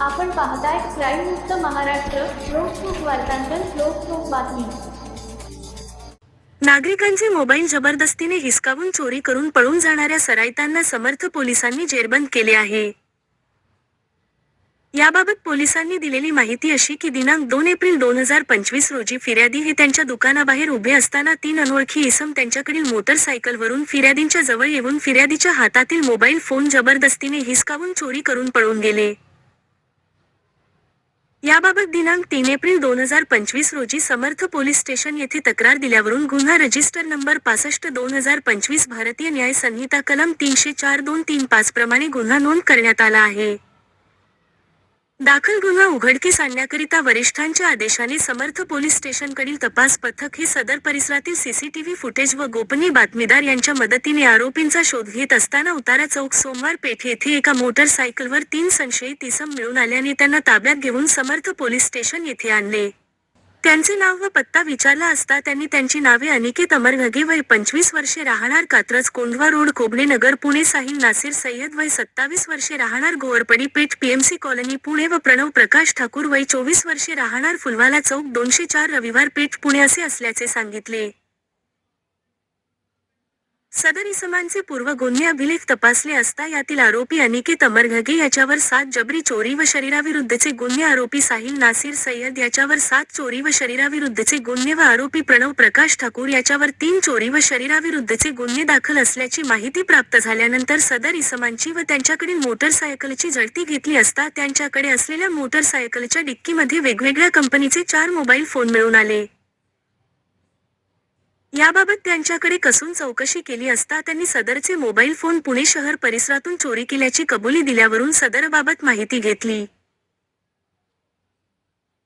आपण पाहताय क्राईम मुक्त महाराष्ट्र लोकसुख वार्तांकन लोकसुख बातमी. नागरिकांचे मोबाईल जबरदस्तीने हिसकावून चोरी करून पळून जाणाऱ्या सराईतांना समर्थ पोलिसांनी जेरबंद केले आहे. याबाबत पोलिसांनी दिलेली माहिती अशी की दिनांक दोन एप्रिल दोन हजार पंचवीस रोजी फिर्यादी हे त्यांच्या दुकानाबाहेर उभे असताना तीन अनोळखी इसम त्यांच्याकडील मोटरसायकलवरून फिर्यादींच्या जवळ येऊन फिर्यादीच्या हातातील मोबाईल फोन जबरदस्तीने हिसकावून चोरी करून पळून गेले. याबाबत दिनांक तीन एप्रिल दोन हजार पंचवीस रोजी समर्थ पोलीस स्टेशन येथे तक्रार दिल्यावरून गुन्हा रजिस्टर नंबर पासष्ट दोन हजार पंचवीस भारतीय न्याय संहिता कलम तीनशे चार दोन तीन पाच प्रमाणे गुन्हा नोंद करण्यात आला आहे. दाखल गुन्हा उघडकीस आणण्याकरिता वरिष्ठांच्या आदेशाने समर्थ पोलीस स्टेशनकडील तपास पथक हे सदर परिसरातील सीसीटीव्ही फुटेज व गोपनीय बातमीदार यांच्या मदतीने आरोपींचा शोध घेत असताना उतारा चौक सोमवार पेठ येथे एका मोटरसायकलवर तीन संशयित इसम मिळून आल्याने त्यांना ताब्यात घेऊन समर्थ पोलीस स्टेशन येथे आणले. त्यांचे नाव व पत्ता विचारला असता त्यांनी त्यांची नावे अनिकेत अमर घगे वय पंचवीस वर्षे राहणार कात्रज कोंढवा रोड कोबणे नगर पुणे साहिल नासिर सय्यद वय सत्तावीस वर्षे राहणार Ghorpadi Peth P M C colony Pune व प्रणव प्रकाश ठाकूर वय चोवीस वर्षे राहणार फुलवाला चौक दोनशे चार रविवार पेठ पुणे असे असल्याचे सांगितले. सदर इसमांचे पूर्व गुन्हे अभिलेख तपासले असता यातील आरोपी अनिकेत अमरघगे याच्यावर सात जबरी चोरी व शरीराविरुद्धचे गुन्हे आरोपी साहिल नासिर सय्यद याच्यावर सात चोरी व शरीराविरुद्धचे गुन्हे व आरोपी प्रणव प्रकाश ठाकूर याच्यावर तीन चोरी व शरीराविरुद्धचे गुन्हे दाखल असल्याची माहिती प्राप्त झाल्यानंतर सदर इसमांची व त्यांच्याकडील मोटरसायकलची झळती घेतली असता त्यांच्याकडे असलेल्या मोटरसायकलच्या डिक्कीमध्ये वेगवेगळ्या कंपनीचे चार मोबाईल फोन मिळून आले. याबाबत त्यांच्याकडे कसून चौकशी केली असता त्यांनी सदरचे मोबाईल फोन पुणे शहर परिसरातून चोरी केल्याची कबुली दिल्यावरून सदरबाबत माहिती घेतली.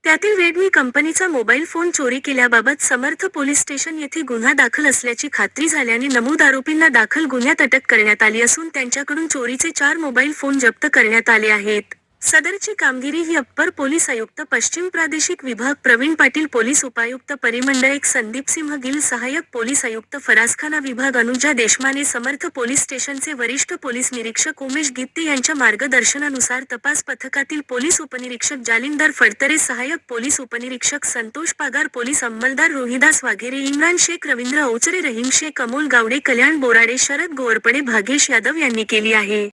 त्यातील रेडमी कंपनीचा मोबाईल फोन चोरी केल्याबाबत समर्थ पोलीस स्टेशन येथे गुन्हा दाखल असल्याची खात्री झाल्याने नमूद आरोपींना दाखल गुन्ह्यात अटक करण्यात आली असून त्यांच्याकडून चोरीचे चार मोबाईल फोन जप्त करण्यात आले आहेत. सदरची कामगिरी ही अप्पर पोलीस आयुक्त पश्चिम प्रादेशिक विभाग प्रवीण पाटील पोलीस उपायुक्त परिमंडळ एक संदीप सिंह गिल सहाय्यक पोलीस आयुक्त फरासखाना विभाग अनुजा देशमाने समर्थ पोलीस स्टेशनचे वरिष्ठ पोलीस निरीक्षक उमेश गित्ते यांच्या मार्गदर्शनानुसार तपास पथकातील पोलीस उपनिरीक्षक जालिंदर फडतरे सहाय्यक पोलीस उपनिरीक्षक संतोष पागार पोलीस अंमलदार रोहिदास वाघेरे इम्रान शेख रवींद्र औचरे रहीम शेख अमोल गावडे कल्याण बोराडे शरद गोवरपडे भागेश यादव यांनी केली आहे.